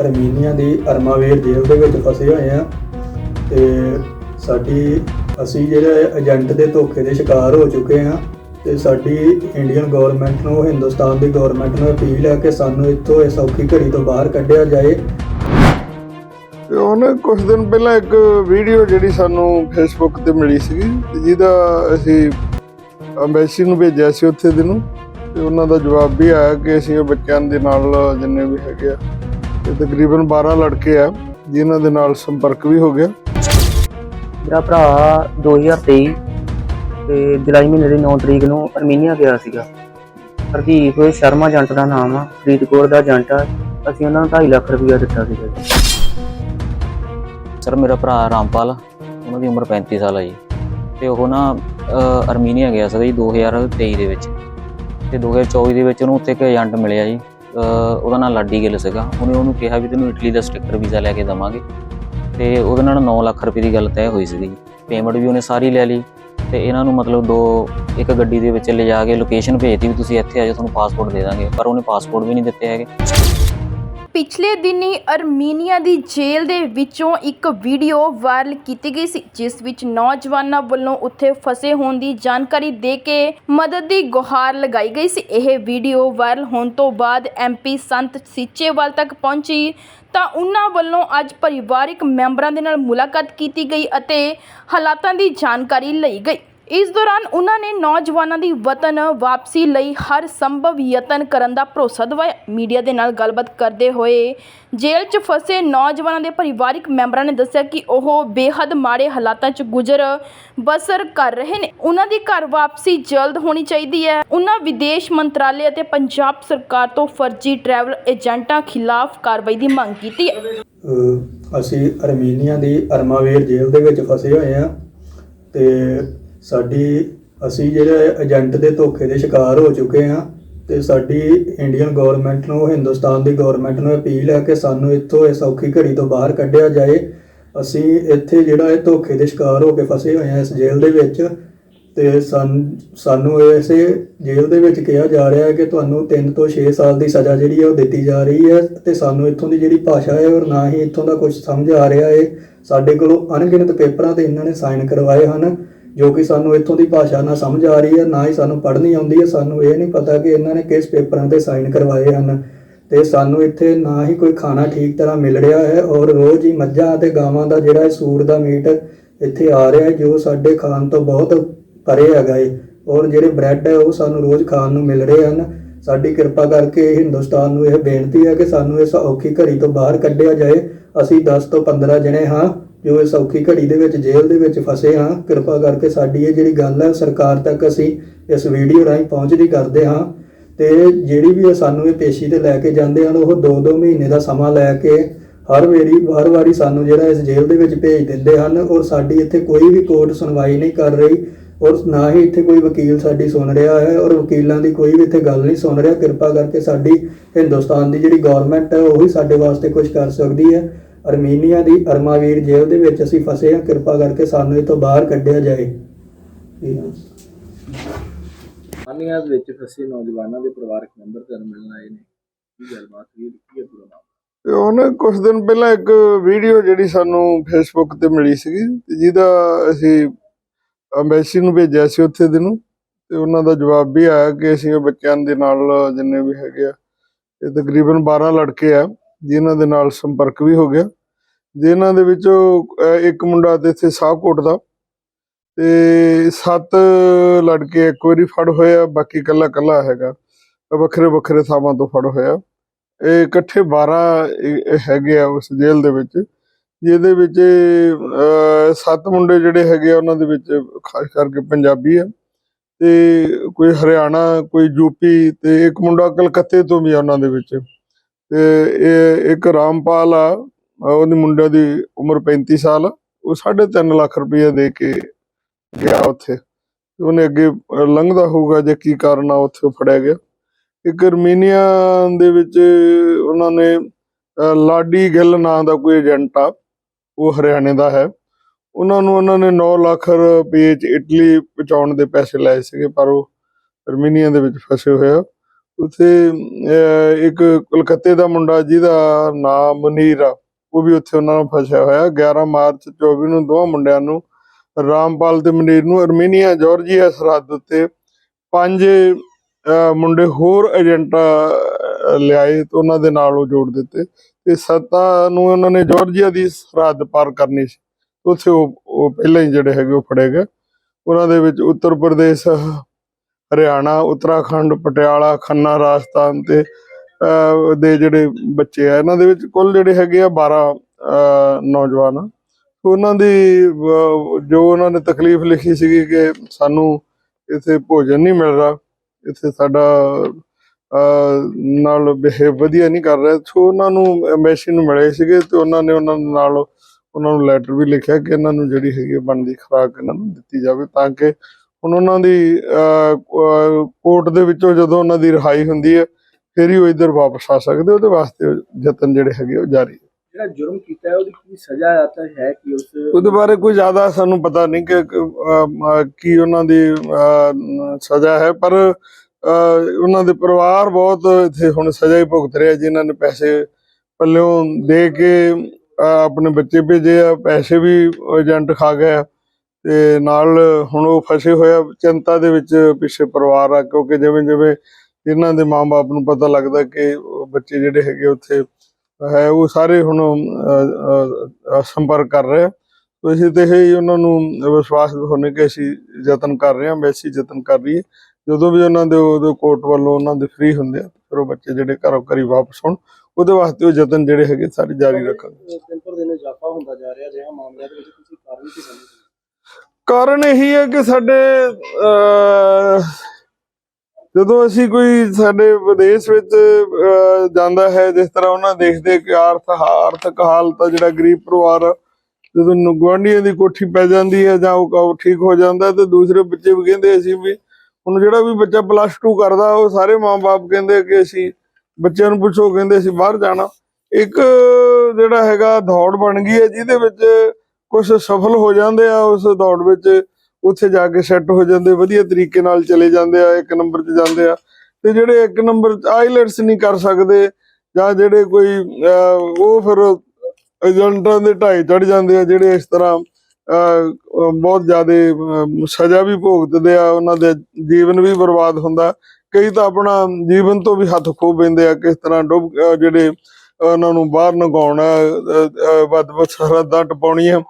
Armenia ਦੀ ਅਰਮਾਵੇਰ ਜੇਲ੍ਹ ਦੇ ਵਿੱਚ ਫਸੇ ਹੋਏ ਆ ਤੇ ਸਾਡੀ, ਅਸੀਂ ਜਿਹੜੇ ਏਜੰਟ ਦੇ ਧੋਖੇ ਦੇ ਸ਼ਿਕਾਰ ਹੋ ਚੁੱਕੇ ਆ ਤੇ ਸਾਡੀ ਇੰਡੀਅਨ ਗਵਰਨਮੈਂਟ ਨੂੰ, ਹਿੰਦੁਸਤਾਨ ਦੀ ਗਵਰਨਮੈਂਟ ਨੂੰ ਅਪੀਲ ਹੈ ਕਿ ਸਾਨੂੰ ਇੱਥੋਂ ਇਸ ਔਖੀ ਘੜੀ ਤੋਂ ਬਾਹਰ ਕੱਢਿਆ ਜਾਏ। ਤੇ ਉਹਨੇ ਕੁਝ ਦਿਨ ਪਹਿਲਾਂ ਇੱਕ ਵੀਡੀਓ ਜਿਹੜੀ ਸਾਨੂੰ ਫੇਸਬੁੱਕ ਤੇ ਮਿਲੀ ਸੀਗੀ, ਜਿਹਦਾ ਅਸੀਂ ਅੰਬੈਸੀ ਨੂੰ ਭੇਜਿਆ ਸੀ ਉੱਥੇ ਦੇ ਨੂੰ। ਤੇ ਉਹਨਾਂ ਦਾ ਜਵਾਬ ਵੀ ਆਇਆ ਕਿ ਅਸੀਂ ਉਹ ਬੱਚਿਆਂ ਦੇ ਨਾਲ ਜਿੰਨੇ ਵੀ ਹੈਗੇ ਆ ਤੇ ਤਕਰੀਬਨ 12 ਲੜਕੇ ਆ ਜਿਨ੍ਹਾਂ ਦੇ ਨਾਲ ਸੰਪਰਕ ਵੀ ਹੋ ਗਿਆ। ਮੇਰਾ ਭਰਾ 2023 ਤੇ ਜੁਲਾਈ ਮਹੀਨੇ ਦੀ 9 ਤਰੀਕ ਨੂੰ ਅਰਮੀਨੀਆ ਗਿਆ ਸੀਗਾ। ਹਰਦੀਪ ਸ਼ਰਮਾ ਏਜੰਟ ਦਾ ਨਾਮ ਆ ਫਰੀਦਕੋਟ ਦਾ ਏਜੰਟ ਆ ਅਸੀਂ ਉਹਨਾਂ ਨੂੰ 2.5 ਲੱਖ ਰੁਪਇਆ ਦਿੱਤਾ ਸੀਗਾ ਸਰ ਮੇਰਾ ਭਰਾ ਰਾਮਪਾਲ ਉਹਨਾਂ ਦੀ ਉਮਰ 35 ਸਾਲ ਹੈ ਜੀ। ਤੇ ਉਹ ਨਾ ਅਰਮੀਨੀਆ ਗਿਆ ਸੀਗਾ ਜੀ 2023 ਦੇ ਵਿੱਚ। ਤੇ 2024 ਦੇ ਵਿੱਚ ਉਹਨੂੰ ਉੱਥੇ ਇੱਕ ਏਜੰਟ ਮਿਲਿਆ ਜੀ। ਉਹਦਾ ਨਾਮ ਲਾਡੀ ਗਿੱਲ ਸੀਗਾ। ਉਹਨੇ ਉਹਨੂੰ ਕਿਹਾ ਵੀ ਤੈਨੂੰ ਇਟਲੀ ਦਾ ਸਟicker ਵੀਜ਼ਾ ਲੈ ਕੇ ਦਵਾਂਗੇ। ਤੇ ਉਹਦੇ ਨਾਲ 9 ਲੱਖ ਰੁਪਏ ਦੀ ਗੱਲ ਤੈਅ ਹੋਈ ਸੀਗੀ। ਜੀ ਪੇਮੈਂਟ ਵੀ ਉਹਨੇ ਸਾਰੀ ਲੈ ਲਈ। ਤੇ ਇਹਨਾਂ ਨੂੰ ਮਤਲਬ ਦੋ, ਇੱਕ ਗੱਡੀ ਦੇ ਵਿੱਚ ਲਿਜਾ ਕੇ ਲੋਕੇਸ਼ਨ ਭੇਜਤੀ ਵੀ ਤੁਸੀਂ ਇੱਥੇ ਆ ਜਾਓ, ਤੁਹਾਨੂੰ ਪਾਸਪੋਰਟ ਦੇ ਦਾਂਗੇ। ਪਰ ਉਹਨੇ ਪਾਸਪੋਰਟ ਵੀ ਨਹੀਂ ਦਿੱਤੇ ਹੈਗੇ। ਪਿਛਲੇ ਦਿਨੀ ਅਰਮੀਨੀਆ ਦੀ ਜੇਲ੍ਹ ਦੇ ਵਿੱਚੋਂ ਇੱਕ ਵੀਡੀਓ ਵਾਇਰਲ ਕੀਤੀ ਗਈ ਸੀ, ਜਿਸ ਵਿੱਚ ਨੌਜਵਾਨਾਂ ਵੱਲੋਂ ਉੱਥੇ ਫਸੇ ਹੋਣ ਦੀ ਜਾਣਕਾਰੀ ਦੇ ਕੇ ਮਦਦ ਦੀ ਗੁਹਾਰ ਲਗਾਈ ਗਈ ਸੀ। ਇਹ ਵੀਡੀਓ ਵਾਇਰਲ ਹੋਣ ਤੋਂ ਬਾਅਦ ਐਮਪੀ ਸੰਤ ਸੀਚੇਵਾਲ ਤੱਕ ਪਹੁੰਚੀ। ਤਾਂ ਉਹਨਾਂ ਵੱਲੋਂ ਅੱਜ ਪਰਿਵਾਰਿਕ ਮੈਂਬਰਾਂ ਦੇ ਨਾਲ ਮੁਲਾਕਾਤ ਕੀਤੀ ਗਈ ਅਤੇ ਹਾਲਾਤਾਂ ਦੀ ਜਾਣਕਾਰੀ ਲਈ ਗਈ। ਇਸ ਦੌਰਾਨ ਉਹਨਾਂ ਨੇ ਨੌਜਵਾਨਾਂ ਦੀ ਵਤਨ ਵਾਪਸੀ ਲਈ ਹਰ ਸੰਭਵ ਯਤਨ ਕਰਨ ਦਾ ਭਰੋਸਾ ਦਿਵਾਇਆ। ਮੀਡੀਆ ਦੇ ਨਾਲ ਗੱਲਬਾਤ ਕਰਦੇ ਹੋਏ ਜੇਲ੍ਹ 'ਚ ਫਸੇ ਨੌਜਵਾਨਾਂ ਦੇ ਪਰਿਵਾਰਿਕ ਮੈਂਬਰਾਂ ਨੇ ਦੱਸਿਆ ਕਿ ਉਹ ਬੇਹੱਦ ਮਾੜੇ ਹਾਲਾਤਾਂ 'ਚ ਗੁਜ਼ਰ ਬਸਰ ਕਰ ਰਹੇ ਨੇ। ਉਹਨਾਂ ਦੀ ਘਰ ਵਾਪਸੀ ਜਲਦ ਹੋਣੀ ਚਾਹੀਦੀ ਹੈ। ਉਹਨਾਂ ਵਿਦੇਸ਼ ਮੰਤਰਾਲੇ ਅਤੇ ਪੰਜਾਬ ਸਰਕਾਰ ਤੋਂ ਫਰਜ਼ੀ ਟਰੈਵਲ ਏਜੰਟਾਂ ਖਿਲਾਫ ਕਾਰਵਾਈ ਦੀ ਮੰਗ ਕੀਤੀ ਹੈ। ਅਹ ਅਸੀਂ ਅਰਮੀਨੀਆ ਦੀ ਅਰਮਾਵੇਰ ਜੇਲ੍ਹ ਦੇ ਵਿੱਚ ਫਸੇ ਹੋਏ ਆ ਤੇ ਸਾਡੀ ਅਸੀਂ ਜਿਹੜੇ ਏਜੰਟ ਦੇ ਧੋਖੇ ਦੇ ਸ਼ਿਕਾਰ ਹੋ ਚੁੱਕੇ ਹਾਂ ਤੇ ਸਾਡੀ ਇੰਡੀਅਨ ਗਵਰਨਮੈਂਟ ਨੂੰ, ਹਿੰਦੁਸਤਾਨ ਦੀ ਗਵਰਨਮੈਂਟ ਨੂੰ ਅਪੀਲ ਹੈ ਕਿ ਸਾਨੂੰ ਇੱਥੋਂ ਇਸ ਔਖੀ ਘੜੀ ਤੋਂ ਬਾਹਰ ਕੱਢਿਆ ਜਾਏ। ਅਸੀਂ ਇੱਥੇ ਜਿਹੜਾ ਇਹ ਧੋਖੇ ਦੇ ਸ਼ਿਕਾਰ ਹੋ ਕੇ ਫਸੇ ਹੋਏ ਹਾਂ ਇਸ ਜੇਲ੍ਹ ਦੇ ਵਿੱਚ ਤੇ ਸਾਨ- ਸਾਨੂੰ ਇਸੇ ਜੇਲ੍ਹ ਦੇ ਵਿੱਚ ਕਿਹਾ ਜਾ ਰਿਹਾ ਹੈ ਕਿ ਤੁਹਾਨੂੰ 3 ਤੋਂ 6 ਸਾਲ ਦੀ ਸਜ਼ਾ ਜਿਹੜੀ ਹੈ ਉਹ ਦਿੱਤੀ ਜਾ ਰਹੀ ਹੈ ਤੇ ਸਾਨੂੰ ਇੱਥੋਂ ਦੀ ਜਿਹੜੀ ਭਾਸ਼ਾ ਹੈ ਔਰ ਨਾ ਹੀ ਇੱਥੋਂ ਦਾ ਕੁਝ ਸਮਝ ਆ ਰਿਹਾ ਹੈ। ਸਾਡੇ ਕੋਲੋਂ ਅਣਗਿਣਤ ਪੇਪਰਾਂ ਤੇ ਇਹਨਾਂ ਨੇ ਸਾਈਨ ਕਰਵਾਏ ਹਨ। ਜੋ ਕਿ ਸਾਨੂੰ ਇੱਥੋਂ ਦੀ ਭਾਸ਼ਾ ਨਾ ਸਮਝ ਆ ਰਹੀ ਹੈ, ਨਾ ਹੀ ਸਾਨੂੰ ਪੜ੍ਹਨੀ ਆਉਂਦੀ ਹੈ। ਸਾਨੂੰ ਇਹ ਨਹੀਂ ਪਤਾ ਕਿ ਇਹਨਾਂ ਨੇ ਕਿਸ ਪੇਪਰਾਂ ਤੇ ਸਾਈਨ ਕਰਵਾਏ ਹਨ। ਤੇ ਸਾਨੂੰ ਇੱਥੇ ਨਾ ਹੀ ਕੋਈ ਖਾਣਾ ਠੀਕ ਤਰ੍ਹਾਂ ਮਿਲ ਰਿਹਾ ਹੈ ਔਰ ਰੋਜ਼ ਹੀ ਮੱਝਾਂ ਅਤੇ ਗਾਵਾਂ ਦਾ ਜਿਹੜਾ ਇਹ ਸੂਰ ਦਾ ਮੀਟ ਇੱਥੇ ਆ ਰਿਹਾ ਹੈ, ਜੋ ਸਾਡੇ ਖਾਣ ਤੋਂ ਬਹੁਤ ਪਰੇ ਹੈਗਾ ਏ। ਔਰ ਜਿਹੜੇ ਬ੍ਰੈਡ ਹੈ, ਉਹ ਸਾਨੂੰ ਰੋਜ਼ ਖਾਣ ਨੂੰ ਮਿਲ ਰਹੇ ਹਨ। ਸਾਡੀ ਕਿਰਪਾ ਕਰਕੇ ਹਿੰਦੁਸਤਾਨ ਨੂੰ ਇਹ ਬੇਨਤੀ ਹੈ ਕਿ ਸਾਨੂੰ ਇਸ ਔਖੀ ਘੜੀ ਤੋਂ ਬਾਹਰ ਕੱਢਿਆ ਜਾਏ। ਅਸੀਂ 10 ਤੋਂ 15 ਜਣੇ ਹਾਂ। ਜੋ ਇਸ ਔਖੀ ਘੜੀ ਦੇ ਵਿੱਚ ਜੇਲ੍ਹ ਦੇ ਵਿੱਚ ਫਸੇ ਹਾਂ, ਕਿਰਪਾ ਕਰਕੇ ਸਾਡੀ ਇਹ ਜਿਹੜੀ ਗੱਲ ਹੈ, ਸਰਕਾਰ ਤੱਕ ਅਸੀਂ ਇਸ ਵੀਡੀਓ ਰਾਹੀਂ ਪਹੁੰਚਦੀ ਕਰਦੇ ਹਾਂ। ਤੇ ਜਿਹੜੀ ਵੀ ਸਾਨੂੰ ਇਹ ਪੇਸ਼ੀ ਤੇ ਲੈ ਕੇ ਜਾਂਦੇ ਹਨ, ਉਹ 2-2 ਮਹੀਨੇ ਦਾ ਸਮਾਂ ਲੈ ਕੇ ਹਰ ਵੇਰੀ, ਹਰ ਵਾਰੀ ਸਾਨੂੰ ਜਿਹੜਾ ਇਸ ਜੇਲ੍ਹ ਦੇ ਵਿੱਚ ਭੇਜ ਦਿੰਦੇ ਹਨ ਔਰ ਸਾਡੀ ਇੱਥੇ ਕੋਈ ਵੀ ਕੋਰਟ ਸੁਣਵਾਈ ਨਹੀਂ ਕਰ ਰਹੀ ਔਰ ਨਾ ਹੀ ਇੱਥੇ ਕੋਈ ਵਕੀਲ ਸਾਡੀ ਸੁਣ ਰਿਹਾ ਹੈ ਔਰ ਵਕੀਲਾਂ ਦੀ ਕੋਈ ਵੀ ਇੱਥੇ ਗੱਲ ਨਹੀਂ ਸੁਣ ਰਿਹਾ। ਕਿਰਪਾ ਕਰਕੇ ਸਾਡੀ ਹਿੰਦੁਸਤਾਨ ਦੀ ਜਿਹੜੀ ਗਵਰਨਮੈਂਟ ਹੈ, ਉਹ ਹੀ ਸਾਡੇ ਵਾਸਤੇ ਕੁਝ ਕਰ ਸਕਦੀ ਹੈ। ਅਰਮੀਨੀਆ ਦੀ ਅਰਮਾਵੀਰ ਜੇਲ੍ਹ ਦੇ ਵਿੱਚ ਅਸੀਂ ਫਸੇ ਹਾਂ। ਕਿਰਪਾ ਕਰਕੇ ਸਾਨੂੰ ਇਹ ਤੋਂ ਬਾਹਰ ਕੱਢਿਆ ਜਾਏ। ਅਰਮੀਨੀਆ ਦੇ ਵਿੱਚ ਫਸੇ ਨੌਜਵਾਨਾਂ ਦੇ ਪਰਿਵਾਰਕ ਮੈਂਬਰ ਤੁਹਾਨੂੰ ਮਿਲਣ ਆਏ ਨੇ। ਕੀ ਗੱਲਬਾਤ ਹੋਈ? ਕੀ ਹੈ ਪੂਰਾ ਮਾਮਲਾ? ਉਹਨੇ ਕੁਝ ਦਿਨ ਪਹਿਲਾਂ ਇੱਕ ਵੀਡੀਓ ਜਿਹੜੀ ਸਾਨੂੰ ਫੇਸਬੁੱਕ ਤੇ ਮਿਲੀ ਸੀਗੀ ਤੇ ਜਿਹਦਾ ਅਸੀਂ ਅੰਬੈਸੀ ਨੂੰ ਭੇਜਿਆ ਸੀ ਉੱਥੇ ਦੇ ਨੂੰ। ਤੇ ਉਹਨਾਂ ਦਾ ਜਵਾਬ ਵੀ ਆਇਆ ਕਿ ਅਸੀਂ ਉਹ ਬੱਚਿਆਂ ਦੇ ਨਾਲ ਜਿੰਨੇ ਵੀ ਹੈਗੇ ਆ ਇਹ ਤਕਰੀਬਨ 12 ਲੜਕੇ ਆ। ਜਿਨ੍ਹਾਂ ਦੇ ਨਾਲ ਸੰਪਰਕ ਵੀ ਹੋ ਗਿਆ। ਜਿਨ੍ਹਾਂ ਦੇ ਵਿੱਚੋਂ ਇੱਕ ਮੁੰਡਾ ਤੇ ਇੱਥੇ ਸਾਹਕੋਟ ਦਾ ਤੇ ਸੱਤ ਲੜਕੇ ਇੱਕ ਵਾਰੀ ਫੜ ਹੋਇਆ ਬਾਕੀ ਕੱਲਾ ਕੱਲਾ ਹੈਗਾ। ਵੱਖਰੇ ਵੱਖਰੇ ਥਾਵਾਂ ਤੋਂ ਫੜ ਹੋਇਆ। ਇਹ ਇਕੱਠੇ 12 ਹੈਗੇ ਆ ਉਸ ਜੇਲ੍ਹ ਦੇ ਵਿੱਚ, ਜਿਹਦੇ ਵਿੱਚ ਸੱਤ ਮੁੰਡੇ ਜਿਹੜੇ ਹੈਗੇ ਆ, ਉਹਨਾਂ ਦੇ ਵਿੱਚ ਖਾਸ ਕਰਕੇ ਪੰਜਾਬੀ ਆ ਤੇ ਕੋਈ ਹਰਿਆਣਾ, ਕੋਈ ਯੂਪੀ ਤੇ ਇੱਕ ਮੁੰਡਾ ਕਲਕੱਤੇ ਤੋਂ ਵੀ ਆ ਉਹਨਾਂ ਦੇ ਵਿੱਚ। ਤੇ ਇਹ ਇੱਕ ਰਾਮਪਾਲ ਆ ਅਹ ਉਹਦੀ ਮੁੰਡੇ ਦੀ ਉਮਰ 35 ਸਾਲ ਆ। ਉਹ 3.5 ਲੱਖ ਰੁਪਏ ਦੇ ਕੇ ਗਿਆ ਉੱਥੇ। ਉਹਨੇ ਅੱਗੇ ਲੰਘਦਾ ਹੋਊਗਾ ਜੇ ਕੀ ਕਾਰਨ ਆ, ਉੱਥੇ ਉਹ ਫੜਿਆ ਗਿਆ। ਇੱਕ ਰਮੀਨੀਆ ਦੇ ਵਿੱਚ ਉਹਨਾਂ ਨੇ ਲਾਡੀ ਗਿੱਲ ਨਾਂ ਦਾ ਕੋਈ ਏਜੰਟ ਆ, ਉਹ ਹਰਿਆਣੇ ਦਾ ਹੈ। ਉਹਨਾਂ ਨੂੰ ਉਹਨਾਂ ਨੇ 9 ਲੱਖ ਰੁਪਏ ਚ ਇਟਲੀ ਪਹੁੰਚਾਉਣ ਦੇ ਪੈਸੇ ਲਏ ਸੀਗੇ, ਪਰ ਉਹ ਰਮੀਨੀਆ ਦੇ ਵਿੱਚ ਫਸੇ ਹੋਏ ਆ। ਉੱਥੇ ਇੱਕ ਕਲਕੱਤੇ ਦਾ ਮੁੰਡਾ ਜਿਹਦਾ ਨਾਮ ਮਨੀਰ ਆ ਉਹ ਵੀ ਉੱਥੇ ਉਹਨਾਂ ਨਾਲ ਫਸਿਆ ਹੋਇਆ। 11 ਮਾਰਚ 24 ਨੂੰ ਦੋਵਾਂ ਮੁੰਡਿਆਂ ਨੂੰ ਰਾਮਪਾਲ ਤੇ ਮਨੀਰ ਨੂੰ ਅਰਮੀਨੀਆ, ਜਾਰਜੀਆ ਸਰਹੱਦ ਉੱਤੇ ਪੰਜ ਮੁੰਡੇ ਹੋਰ ਏਜੰਟਾਂ ਲਿਆਏ ਤੇ ਉਹਨਾਂ ਦੇ ਨਾਲ ਉਹ ਜੋੜ ਦਿੱਤੇ ਤੇ ਸੱਤਾ ਨੂੰ ਉਹਨਾਂ ਨੇ ਜਾਰਜੀਆ ਦੀ ਸਰਹੱਦ ਪਾਰ ਕਰਨੀ ਸੀ। ਉੱਥੇ ਉਹ ਉਹ ਪਹਿਲਾਂ ਹੀ ਜਿਹੜੇ ਹੈਗੇ ਉਹ ਫੜੇ ਗਏ। ਉਹਨਾਂ ਦੇ ਵਿੱਚ ਉੱਤਰ ਪ੍ਰਦੇਸ਼ ਹਰਿਆਣਾ, ਉੱਤਰਾਖੰਡ, ਪਟਿਆਲਾ, ਖੰਨਾ, ਰਾਜਸਥਾਨ ਤੇ ਦੇ ਜਿਹੜੇ ਬੱਚੇ ਆ, ਇਹਨਾਂ ਦੇ ਵਿੱਚ ਕੁੱਲ ਜਿਹੜੇ ਹੈਗੇ ਆ 12 ਨੌਜਵਾਨ ਆ। ਉਹਨਾਂ ਦੀ ਜੋ ਉਹਨਾਂ ਨੇ ਤਕਲੀਫ ਲਿਖੀ ਸੀਗੀ ਕਿ ਸਾਨੂੰ ਇੱਥੇ ਭੋਜਨ ਨਹੀਂ ਮਿਲ ਰਿਹਾ, ਇੱਥੇ ਸਾਡਾ ਨਾਲ ਬਿਹੇਵ ਵਧੀਆ ਨਹੀਂ ਕਰ ਰਿਹਾ, ਸੋ ਉਹਨਾਂ ਨੂੰ ਐਮਬੈਸੀ ਨੂੰ ਮਿਲੇ ਸੀਗੇ ਤੇ ਉਹਨਾਂ ਨੇ ਉਹਨਾਂ ਨਾਲ ਉਹਨਾਂ ਨੂੰ ਲੈਟਰ ਵੀ ਲਿਖਿਆ ਕਿ ਇਹਨਾਂ ਨੂੰ ਜਿਹੜੀ ਹੈਗੀ ਆ ਬਣਦੀ ਖੁਰਾਕ ਇਹਨਾਂ ਨੂੰ ਦਿੱਤੀ ਜਾਵੇ ਤਾਂ ਕਿ ਹੁਣ ਉਹਨਾਂ ਦੀ ਕੋਰਟ ਦੇ ਵਿੱਚੋਂ ਜਦੋਂ ਉਹਨਾਂ ਦੀ ਰਿਹਾਈ ਹੁੰਦੀ ਹੈ ਫਿਰ ਹੀ ਉਹ ਇੱਧਰ ਵਾਪਸ ਆ ਸਕਦੇ ਉਹਦੇ ਵਾਸਤੇ ਯਤਨ ਜਿਹੜੇ ਹੈਗੇ ਉਹ ਜਾਰੀ ਹੈ। ਜਿਹੜਾ ਜੁਰਮ ਕੀਤਾ ਹੈ ਉਹਦੀ ਕੀ ਸਜ਼ਾ ਹੈ ਕਿ ਉਸ ਉਹਦੇ ਬਾਰੇ ਕੋਈ ਜ਼ਿਆਦਾ ਸਾਨੂੰ ਪਤਾ ਨਹੀਂ ਕਿ ਕਿ, ਉਹਨਾਂ ਦੀ ਸਜ਼ਾ ਹੈ ਪਰ ਉਹਨਾਂ ਦੇ ਪਰਿਵਾਰ ਬਹੁਤ ਇੱਥੇ ਹੁਣ ਸਜ਼ਾ ਹੀ ਭੁਗਤ ਰਿਹਾ ਜਿਨ੍ਹਾਂ ਨੇ ਪੈਸੇ ਪੱਲਿਓਂ ਦੇ ਕੇ ਆਪਣੇ ਬੱਚੇ ਭੇਜੇ ਆ ਪੈਸੇ ਵੀ ਏਜੰਟ ਖਾ ਗਏ ਆ। ਤੇ ਨਾਲ ਹੁਣ ਉਹ ਫਸੇ ਹੋਇਆ ਚਿੰਤਾ ਦੇ ਵਿੱਚ ਪਿੱਛੇ ਪਰਿਵਾਰ ਆ, ਕਿਉਂਕਿ ਜਿਵੇਂ ਜਿਵੇਂ ਇਹਨਾਂ ਦੇ ਮਾਪੇ ਨੂੰ ਪਤਾ ਲੱਗਦਾ ਕਿ ਬੱਚੇ ਜਿਹੜੇ ਹੈਗੇ ਉੱਥੇ ਹੈ, ਉਹ ਸਾਰੇ ਹੁਣ ਸੰਪਰਕ ਕਰ ਰਹੇ ਆ। ਤੋ ਅਸੀਂ ਤੇ ਇਹ ਉਹਨਾਂ ਨੂੰ ਵਿਸ਼ਵਾਸ ਦਿਖਾਉਂਦੇ ਕਿ ਅਸੀਂ ਯਤਨ ਕਰ ਰਹੇ ਹਾਂ ਵੈਸੀ ਯਤਨ ਕਰ ਰਹੀ ਹੈ ਜਦੋਂ ਵੀ ਉਹਨਾਂ ਦੇ, ਉਹਦੇ ਕੋਰਟ ਵੱਲੋਂ ਉਹਨਾਂ ਦੇ ਫ੍ਰੀ ਹੁੰਦੇ ਆ, ਫਿਰ ਉਹ ਬੱਚੇ ਜਿਹੜੇ ਘਰੋਂ ਘਰੀ ਵਾਪਸ ਹੋਣ। ਉਹਦੇ ਵਾਸਤੇ ਉਹ ਯਤਨ ਜਿਹੜੇ ਹੈਗੇ ਸਾਰੇ ਜਾਰੀ ਰੱਖਾਂਗੇ। ਦਿਨ ਪਰ ਦਿਨ ਇਜ਼ਾਫਾ ਹੁੰਦਾ ਜਾ ਰਿਹਾ ਜਿਹੜਾ ਮਾਮਲਿਆਂ ਦੇ ਵਿੱਚ ਤੁਸੀਂ ਕਾਰਨ ਕੀ ਸਮਝਦੇ ਕਾਰਨ ਇਹੀ ਹੈ ਕਿ ਸਾਡੇ ਅਹ, ਜਦੋਂ ਅਸੀਂ ਕੋਈ ਸਾਡੇ ਵਿਦੇਸ਼ ਵਿੱਚ ਜਾਂਦਾ ਹੈ ਜਿਸ ਤਰ੍ਹਾਂ ਉਹਨਾਂ ਦੇਖਦੇ ਕਿ ਆਰਥ ਆਰਥਿਕ ਹਾਲਤ ਜਿਹੜਾ ਗਰੀਬ ਪਰਿਵਾਰ ਜਦੋਂ ਨੂੰ ਗੁਆਂਢੀਆਂ ਦੀ ਕੋਠੀ ਪੈ ਜਾਂਦੀ ਹੈ ਜਾਂ ਉਹ ਉਹ ਠੀਕ ਹੋ ਜਾਂਦਾ ਤੇ ਦੂਸਰੇ ਬੱਚੇ ਵੀ ਕਹਿੰਦੇ ਅਸੀਂ ਵੀ ਹੁਣ ਜਿਹੜਾ ਵੀ ਬੱਚਾ ਪਲੱਸ 2 ਕਰਦਾ ਉਹ ਸਾਰੇ ਮਾਪੇ ਕਹਿੰਦੇ ਕਿ ਅਸੀਂ ਬੱਚਿਆਂ ਨੂੰ ਪੁੱਛੋ ਕਹਿੰਦੇ ਅਸੀਂ ਬਾਹਰ ਜਾਣਾ। ਇੱਕ ਜਿਹੜਾ ਹੈਗਾ ਦੌੜ ਬਣ ਗਈ ਹੈ ਜਿਹਦੇ ਵਿੱਚ ਕੁਝ ਸਫਲ ਹੋ ਜਾਂਦੇ ਆ ਉਸ ਦੌੜ ਵਿੱਚ ਉੱਥੇ ਜਾ ਕੇ ਸੈੱਟ ਹੋ ਜਾਂਦੇ ਵਧੀਆ ਤਰੀਕੇ ਨਾਲ ਚਲੇ ਜਾਂਦੇ ਆ ਇੱਕ ਨੰਬਰ 'ਚ ਜਾਂਦੇ ਆ। ਤੇ ਜਿਹੜੇ ਇੱਕ ਨੰਬਰ ਆਈਲੈਟਸ ਨਹੀਂ ਕਰ ਸਕਦੇ ਜਾਂ ਜਿਹੜੇ ਕੋਈ ਉਹ ਫਿਰ ਏਜੰਟਾਂ ਦੇ ਢਾਈ ਚੜ ਜਾਂਦੇ ਆ ਜਿਹੜੇ ਇਸ ਤਰ੍ਹਾਂ ਅਹ, ਬਹੁਤ ਜ਼ਿਆਦਾ ਸਜ਼ਾ ਵੀ ਭੁਗਤਦੇ ਆ ਉਹਨਾਂ ਦੇ ਜੀਵਨ ਵੀ ਬਰਬਾਦ ਹੁੰਦਾ। ਕਈ ਤਾਂ ਆਪਣਾ ਜੀਵਨ ਤੋਂ ਵੀ ਹੱਥ ਖੋ ਪੈਂਦੇ ਆ ਕਿਸ ਤਰ੍ਹਾਂ ਡੁੱਬ ਜਿਹੜੇ ਉਹਨਾਂ ਨੂੰ ਬਾਹਰ ਨਗਾਉਣਾ ਵੱਧ ਵੱਧ ਸਰਹੱਦਾਂ ਟਪਾਉਣੀਆਂ